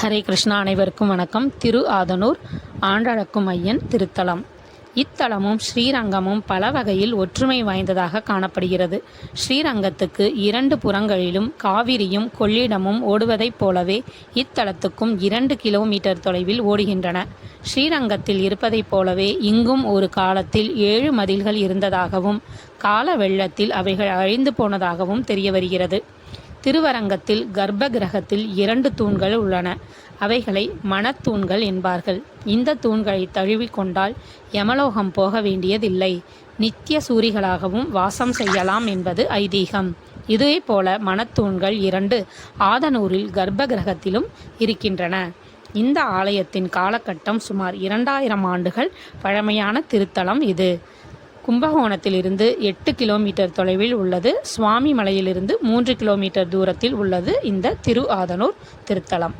ஹரே கிருஷ்ணா அனைவருக்கும் வணக்கம். திரு ஆதனூர் ஆண்டழக்கும் ஐயன் திருத்தலம். இத்தலமும் ஸ்ரீரங்கமும் பல வகையில் ஒற்றுமை வாய்ந்ததாக காணப்படுகிறது. ஸ்ரீரங்கத்துக்கு இரண்டு புறங்களிலும் காவிரியும் கொள்ளிடமும் ஓடுவதைப் போலவே இத்தலத்துக்கும் இரண்டு கிலோமீட்டர் தொலைவில் ஓடுகின்றன. ஸ்ரீரங்கத்தில் இருப்பதைப் போலவே இங்கும் ஒரு காலத்தில் ஏழு மதில்கள் இருந்ததாகவும் கால வெள்ளத்தில் அவைகள் அழிந்து போனதாகவும் தெரிய வருகிறது திருவரங்கத்தில் கர்ப்ப கிரகத்தில் இரண்டு தூண்கள் உள்ளன. அவைகளை மணத்தூண்கள் என்பார்கள். இந்த தூண்களை தழுவிக்கொண்டால் யமலோகம் போக வேண்டியதில்லை. நித்திய சூரிகளாகவும் வாசம் செய்யலாம் என்பது ஐதீகம். இதே போல மணத்தூண்கள் இரண்டு ஆதனூரில் கர்ப்ப கிரகத்திலும் இருக்கின்றன. இந்த ஆலயத்தின் காலகட்டம் சுமார் இரண்டாயிரம் ஆண்டுகள் பழமையான திருத்தலம் இது. கும்பகோணத்திலிருந்து எட்டு கிலோமீட்டர் தொலைவில் உள்ளது. சுவாமி மலையிலிருந்து மூன்று கிலோமீட்டர் தூரத்தில் உள்ளது இந்த திரு ஆதனூர் திருத்தலம்.